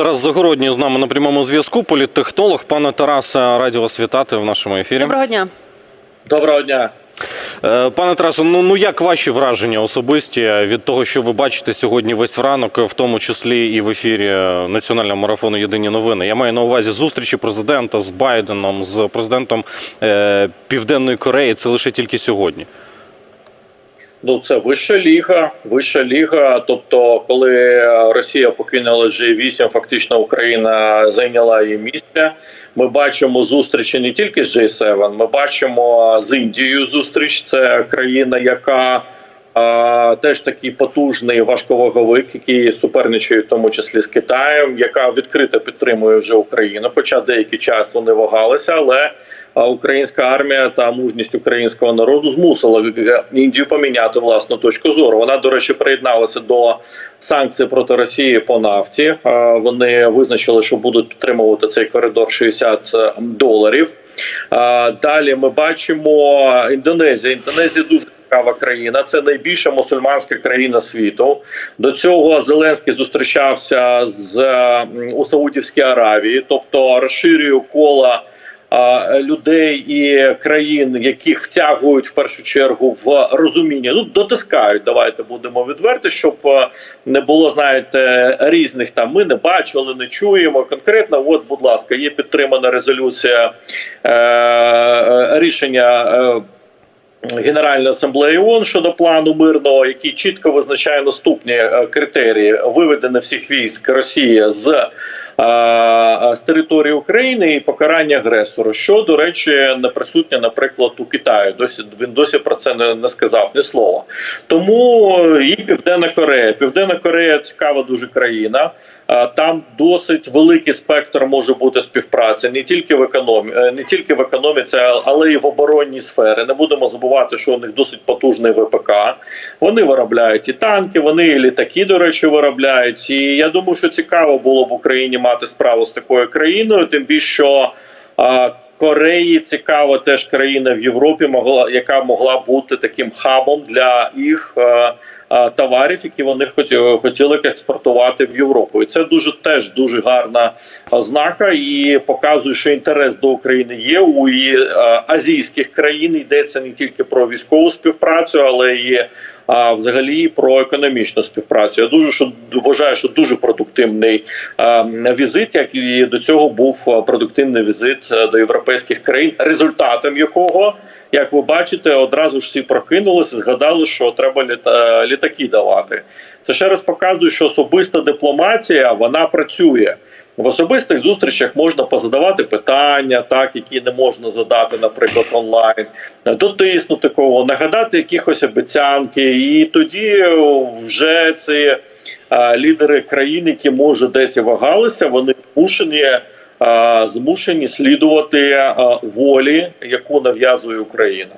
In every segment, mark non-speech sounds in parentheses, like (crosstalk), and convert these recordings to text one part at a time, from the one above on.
Тарас Загородній з нами на прямому зв'язку. Політтехнолог. Пане Тарасе, раді вас вітати в нашому ефірі. Доброго дня. Доброго дня. Е, Пане Тарасу, ну ну як ваші враження особисті від того, що ви бачите сьогодні весь ранок, в тому числі і в ефірі національного марафону Єдині новини? Я маю на увазі зустрічі президента з Байденом, з президентом е, Південної Кореї. Це лише тільки сьогодні. Ну це вища ліга, вища ліга. Тобто, коли Росія покинула G8, фактично Україна зайняла її місце. Ми бачимо зустрічі не тільки з G7, Ми бачимо з Індією зустріч. Це країна, яка теж такий потужний важковаговик, який суперничає в тому числі з Китаєм, яка відкрито підтримує вже Україну. Хоча деякий час вони вагалися, але українська армія та мужність українського народу змусила Індію поміняти власну точку зору. Вона, до речі, приєдналася до санкцій проти Росії по нафті. Вони визначили, що будуть підтримувати цей коридор 60 доларів. Далі ми бачимо Індонезія. Індонезія дуже цікава країна. Це найбільша мусульманська країна світу. До цього Зеленський зустрічався з у Саудівській Аравії, тобто розширює кола людей і країн, яких втягують в першу чергу в розуміння. Ну дотискають. Давайте будемо відверти, щоб е, не було, знаєте, різних там. Ми не бачили, не чуємо. Конкретно, от, будь ласка, є підтримана резолюція е, е, рішення. Генеральної асамблеї ООН щодо плану мирного, який чітко визначає наступні е, критерії виведення всіх військ Росії з, з території України і покарання агресору, що до речі не присутнє, наприклад, у Китаї. Досі він досі про це не, не сказав ні слова. Тому і Південна Корея. Південна Корея цікава дуже країна. Там досить великий спектр може бути співпраці не тільки в економі, е, не тільки в економіці, але й в оборонній сфері. Не будемо забувати, що у них досить потужний ВПК. Вони виробляють і танки, вони і літаки, до речі, виробляють. І я думаю, що цікаво було б Україні мати справу з такою країною, тим більше що. е, Кореї цікава теж країна в Європі, могла яка могла бути таким хабом для їх е, товарів, які вони хотіли, б експортувати в Європу. І це дуже теж дуже гарна ознака і показує, що інтерес до України є у азійських країн. Йдеться не тільки про військову співпрацю, але і а взагалі про економічну співпрацю. Я дуже що вважаю, що дуже продуктивний е, візит, як і до цього був продуктивний візит до європейських країн, результатом якого. Як ви бачите, одразу ж всі прокинулися, згадали, що треба літа, літаки давати. Це ще раз показує, що особиста дипломатія вона працює. В особистих зустрічах можна позадавати питання, так які не можна задати, наприклад, онлайн, дотиснути кого, нагадати якихось обіцянки, і тоді вже ці а, лідери країн, які може десь і вагалися, вони змушені, змушені слідувати волі, яку нав'язує Україна.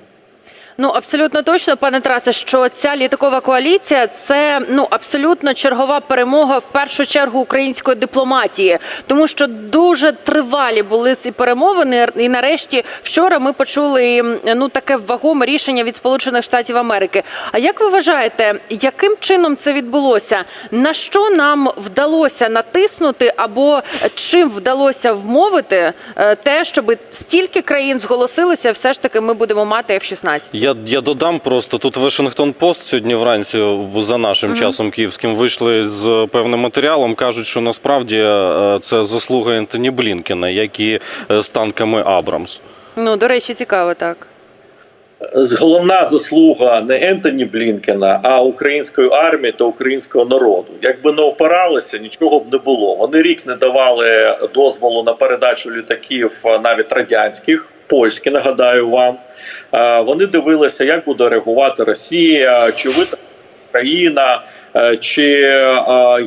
Ну абсолютно точно, пане Тарасе, що ця літакова коаліція це ну абсолютно чергова перемога в першу чергу української дипломатії, тому що дуже тривалі були ці перемовини. І нарешті вчора ми почули ну таке вагоме рішення від Сполучених Штатів Америки. А як ви вважаєте, яким чином це відбулося? На що нам вдалося натиснути, або чим вдалося вмовити е, те, щоб стільки країн зголосилися, все ж таки ми будемо мати F-16? Я, я додам просто тут Вашингтон Пост сьогодні вранці за нашим часом київським вийшли з певним матеріалом. кажуть, що насправді е, це заслуга Ентоні Блінкена, як і е, з танками Абрамс. Ну, до речі, цікаво так. головна заслуга не Ентоні Блінкена, а української армії та українського народу. Якби не опиралися, нічого б не було. Вони рік не давали дозволу на передачу літаків е, навіть радянських, польські, нагадаю вам. Вони дивилися, як буде реагувати Росія, чи ви країна. е, Чи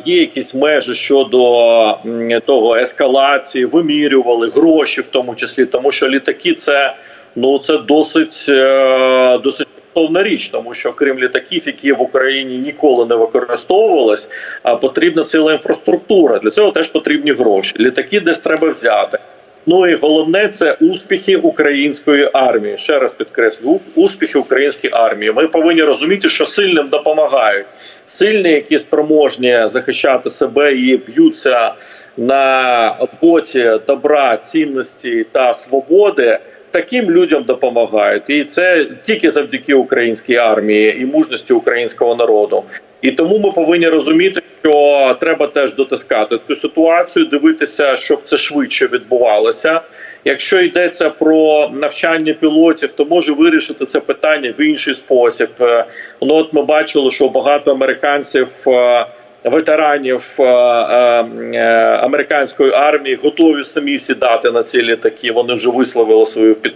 є якісь межі щодо того ескалації, вимірювали гроші, в тому числі, тому що літаки це ну це досить е, досить коштовна річ, тому що крім літаків, які в Україні ніколи не використовувались, потрібна ціла інфраструктура. Для цього теж потрібні гроші. Літаки десь треба взяти. Ну і головне це успіхи української армії. Ще раз підкреслю, успіхи української армії. Ми повинні розуміти, що сильним допомагають. Сильні, які спроможні захищати себе і б'ються на боці добра, цінності та свободи. Таким людям допомагають, і це тільки завдяки українській армії і мужності українського народу. І тому ми повинні розуміти, що треба теж дотискати цю ситуацію, дивитися, щоб це швидше відбувалося. Якщо йдеться про навчання пілотів, то може вирішити це питання в інший спосіб. Е, Ну от ми бачили, що багато американців. Ветеранів е, е, е, американської армії готові самі сідати на ці літаки. Вони вже висловили свою під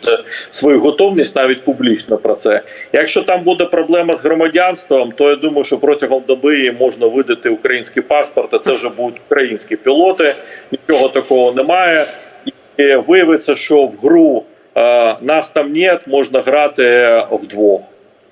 свою готовність навіть публічно про це. Якщо там буде проблема з громадянством, то я думаю, що протягом доби можна видати український паспорт. А це вже будуть українські пілоти. Нічого такого немає. І виявиться, що в гру нас там нет, можна грати вдвох.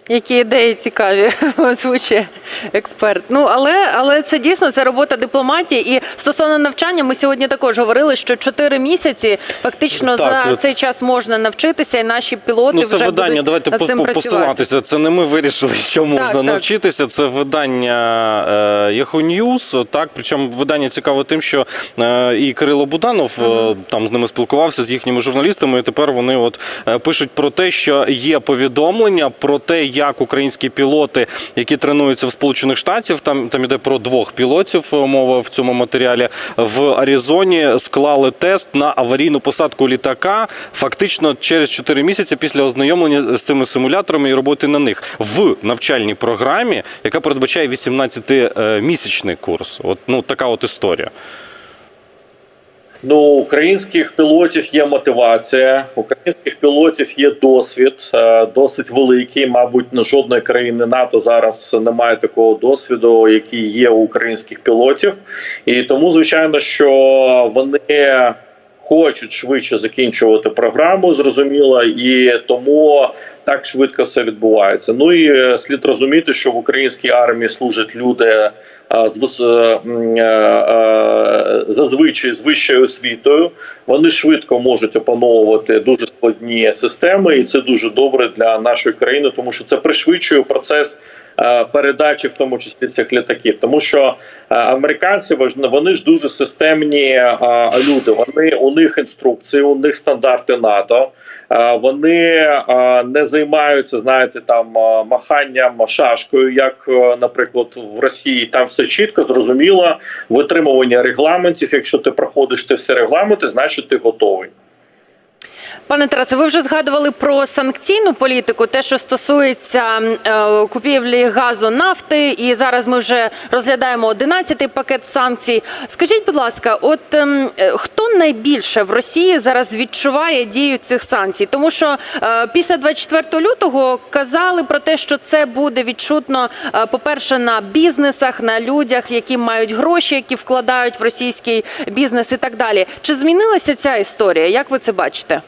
Які ідеї цікаві (laughs) озвучує експерт. Ну але але це дійсно це робота дипломатії. І стосовно навчання, ми сьогодні також говорили, що 4 місяці фактично Так, за от. цей час можна навчитися, і наші пілоти Ну, це вже видання. будуть Давайте над цим працювати. посилатися. Це не ми вирішили, (laughs) що можна так. навчитися. Це видання е, Yahoo News. Так, причому видання цікаве тим, що е, і Кирило Буданов е, там з ними спілкувався з їхніми журналістами. І тепер вони от пишуть про те, що є повідомлення про те, як українські пілоти, які тренуються в Сполучених Штатів, там там іде про двох пілотів. Мова в цьому матеріалі в Аризоні склали тест на аварійну посадку літака. Фактично через 4 місяці після ознайомлення з цими симуляторами і роботи на них в навчальній програмі, яка передбачає 18-місячний курс. От ну така от історія. Ну, українських пілотів є мотивація, українських пілотів є досвід, е, досить великий. Мабуть, на жодної країни НАТО зараз немає такого досвіду, який є у українських пілотів, і тому, звичайно, що вони хочуть швидше закінчувати програму, зрозуміло, і тому так швидко все відбувається. Ну і е, слід розуміти, що в українській армії служать люди. а, З е, е, е, зазвичай з вищою освітою вони швидко можуть опановувати дуже складні системи, і це дуже добре для нашої країни, тому що це пришвидшує процес е, передачі, в тому числі цих літаків. Тому що е, американці вони ж дуже системні е, люди. Вони у них інструкції, у них стандарти НАТО. Е, Вони е, не займаються, знаєте, там е, маханням шашкою, як, наприклад, в Росії. Там все чітко, зрозуміло, витримування регламентів. Якщо ти проходиш ти всі регламенти, значить ти готовий. Пане Тарасе, ви вже згадували про санкційну політику, те, що стосується е, купівлі газу нафти, і зараз ми вже розглядаємо 11-й пакет санкцій. Скажіть, будь ласка, от ем, е, хто найбільше в Росії зараз відчуває дію цих санкцій? Тому що е, після 24 лютого казали про те, що це буде відчутно, по-перше, на бізнесах, на людях, які мають гроші, які вкладають в російський бізнес і так далі. Чи змінилася ця історія? Як ви це бачите?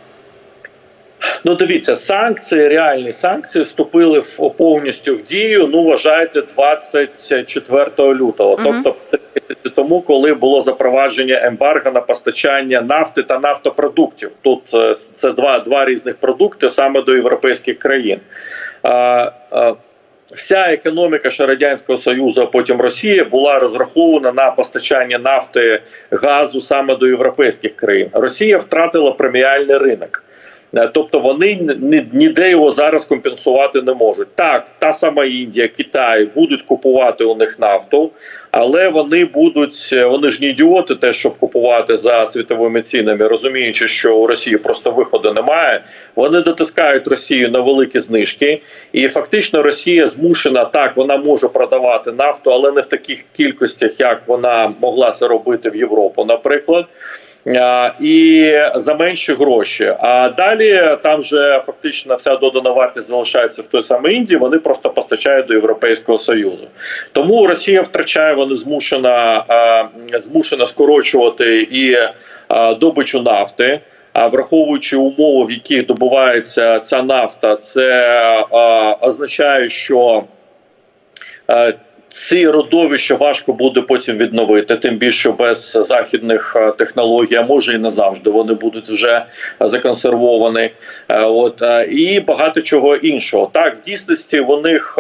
Ну, дивіться, санкції, реальні санкції вступили в повністю в дію. Ну, вважайте, 24 лютого. Мгм. Тобто, це тому, коли було запровадження ембарго на постачання нафти та нафтопродуктів. Тут е, це два, два різних продукти саме до європейських країн. А, а, Вся економіка ще радянського союзу, а потім Росія, була розрахована на постачання нафти газу саме до європейських країн. Росія втратила преміальний ринок. Е, Тобто вони ні- ніде його зараз компенсувати не можуть. Так, та сама Індія, Китай будуть купувати у них нафту, але вони будуть, е, вони ж не ідіоти, те, щоб купувати за світовими цінами, розуміючи, що у Росії просто виходу немає. Вони дотискають Росію на великі знижки, і фактично Росія змушена так, вона може продавати нафту, але не в таких кількостях, як вона могла це робити в Європу, наприклад. І за менші гроші. А далі там же фактично вся додана вартість залишається в той самій Індії. Вони просто постачають до Європейського союзу. Тому Росія втрачає, вони змушена змушена скорочувати і добичу нафти. А враховуючи умови, в яких добувається ця нафта, це а, означає, що а, ці родовища важко буде потім відновити, тим більше без західних е, технологій, а може і не завжди вони будуть вже законсервовані. Е, От е, і багато чого іншого. Так, в дійсності у них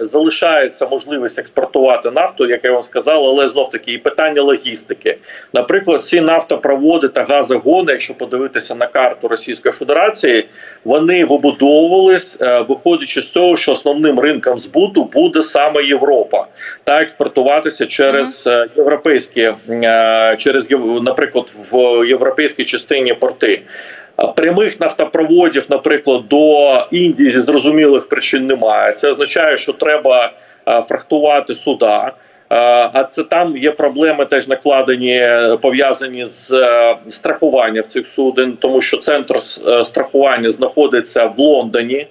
залишається можливість експортувати нафту, як я вам сказав, але знов таки і питання логістики. Наприклад, всі нафтопроводи та газогони, якщо подивитися на карту Російської Федерації, вони вибудовувались, виходячи з того, що основним ринком збуту буде саме Європа, та експортуватися через е, європейські, е, через наприклад, в європейській частині порти. Прямих нафтопроводів, наприклад, до Індії зі зрозумілих причин немає. Це означає, що треба е, фрахтувати суда. А це там є проблеми теж накладені, пов'язані з страхуванням цих суден, тому що центр страхування знаходиться в Лондоні.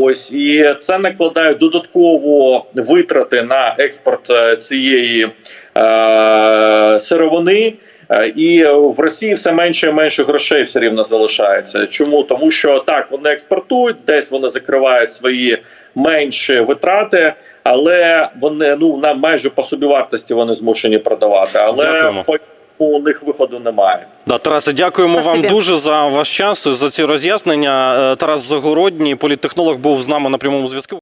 Ось і це накладає додатково витрати на експорт е, цієї е, сировини. Е, І в Росії все менше і менше грошей все рівно залишається. Чому? Тому що так вони експортують, десь вони закривають свої менші витрати, але вони ну на майже по собівартості вони змушені продавати. Але Дякуємо. У них виходу немає. Да, Тарасе, дякуємо Спасибі. вам дуже за ваш час, за ці роз'яснення. Е, Тарас Загородній, політтехнолог, був з нами на прямому зв'язку.